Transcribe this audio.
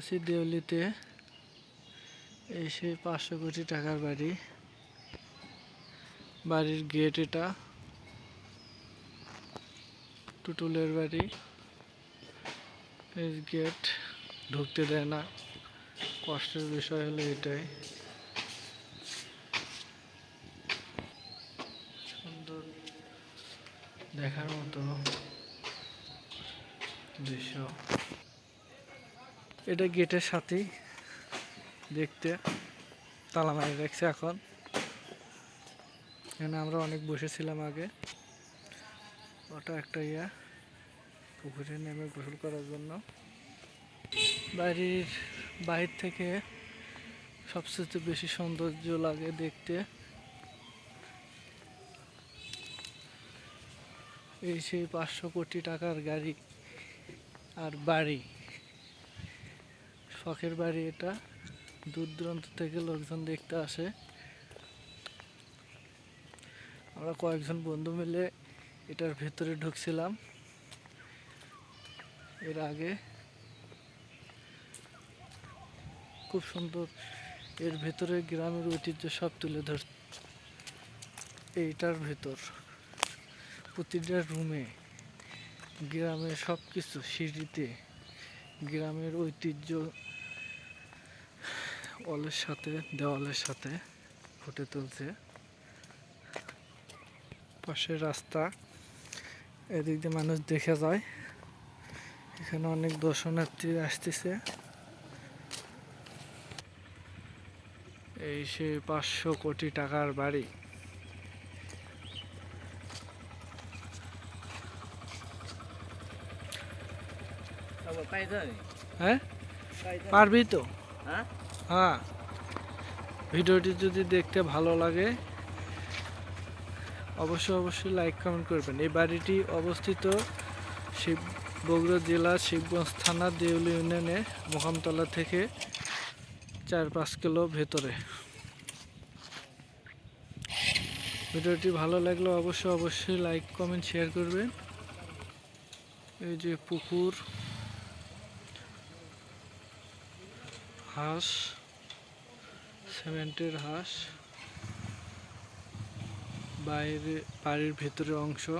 আছি দেউলিতে। এই সেই পাঁচশো কোটি টাকার বাড়ি। বাড়ির গেট এটা। টুটুলের বাড়ি। এই গেট ঢুকতে দেয় না। কষ্টের বিষয় হলো এটাই। সুন্দর দেখার মতো দৃশ্য। এটা গেটের সাথেই দেখতে, তালা মারি রাখছে এখন। এখানে আমরা অনেক বসেছিলাম আগে। ওটা একটা ইয়া, পুকুরে নেমে গোসল করার জন্য। বাড়ির বাইর থেকে সবচেয়ে বেশি সৌন্দর্য লাগে দেখতে। এই সেই পাঁচশো কোটি টাকার গাড়ি আর বাড়ি। শখের বাড়ি এটা। দূর দূরান্ত থেকে লোকজন দেখতে আসে। আমরা কয়েকজন বন্ধু মিলে এটার ভেতরে ঢুকছিলাম। এর আগে খুব সুন্দর এর ভেতরে গ্রামের ঐতিহ্য সব তুলে ধর এইটার ভেতর। প্রতিটা রুমে গ্রামের সব কিছু সিঁড়িতে গ্রামের ঐতিহ্য ওয়ালের সাথে দেওয়ালের সাথে ফুটে তুলছে। পাশের রাস্তা এদিক দিয়ে মানুষ দেখে যায়। এখানে অনেক দর্শনার্থী আসতেছে। এই সে পাঁচশো কোটি টাকার বাড়ি। হ্যাঁ? পারবি তো? হ্যাঁ? হ্যাঁ। ভিডিওটি যদি দেখতে ভালো লাগে, অবশ্যই অবশ্যই লাইক কমেন্ট করবেন। এই বাড়িটি অবস্থিত শিব বগুড়া জেলা শিবগঞ্জ থানা দেউলি ইউনিয়নে মোকামতলা থেকে চার পাঁচ কিলো ভেতরে। ভিডিওটি ভালো লাগলে অবশ্যই অবশ্যই লাইক কমেন্ট শেয়ার করবেন। এই যে পুকুর, হাঁস সিমেন্টের হাঁস। বাইরে বাড়ির ভেতরের অংশ।